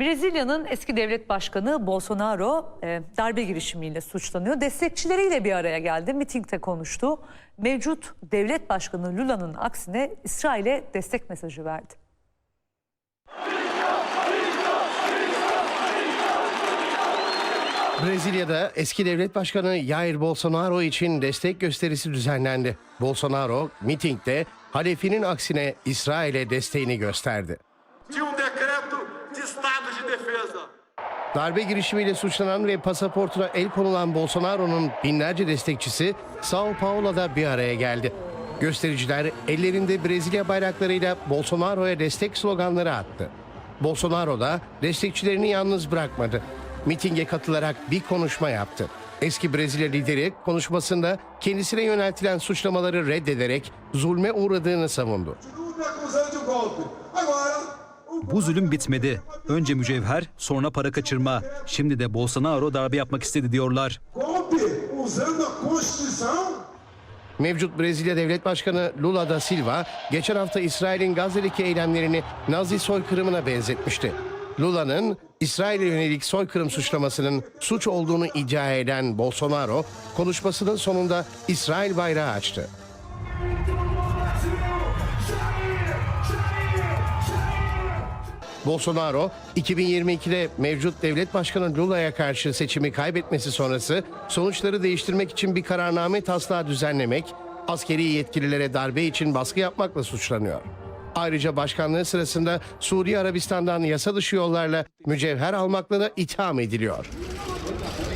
Brezilya'nın eski devlet başkanı Bolsonaro e, darbe girişimiyle suçlanıyor. Destekçileriyle bir araya geldi, mitingde konuştu. Mevcut devlet başkanı Lula'nın aksine İsrail'e destek mesajı verdi. Brezilya'da eski devlet başkanı Jair Bolsonaro için destek gösterisi düzenlendi. Bolsonaro mitingde halefinin aksine İsrail'e desteğini gösterdi. de um decreto de estado de defesa. Darbe girişimiyle suçlanan ve pasaportuna el konulan Bolsonaro'nun binlerce destekçisi Sao Paulo'da bir araya geldi. Göstericiler ellerinde Brezilya bayraklarıyla Bolsonaro'ya destek sloganları attı. Bolsonaro da destekçilerini yalnız bırakmadı. Mitinge katılarak bir konuşma yaptı. Eski Brezilya lideri konuşmasında kendisine yöneltilen suçlamaları reddederek zulme uğradığını savundu. Bu zulüm bitmedi. Önce mücevher, sonra para kaçırma. Şimdi de Bolsonaro darbe yapmak istedi diyorlar. Mevcut Brezilya Devlet Başkanı Lula da Silva geçen hafta İsrail'in Gazze'deki eylemlerini Nazi soykırımına benzetmişti. Lula'nın İsrail'e yönelik soykırım suçlamasının suç olduğunu iddia eden Bolsonaro konuşmasının sonunda İsrail bayrağı açtı. Bolsonaro 2022'de mevcut devlet başkanı Lula'ya karşı seçimi kaybetmesi sonrası sonuçları değiştirmek için bir kararname taslağı düzenlemek, askeri yetkililere darbe için baskı yapmakla suçlanıyor. Ayrıca başkanlığı sırasında Suudi Arabistan'dan yasa dışı yollarla mücevher almakla da itham ediliyor.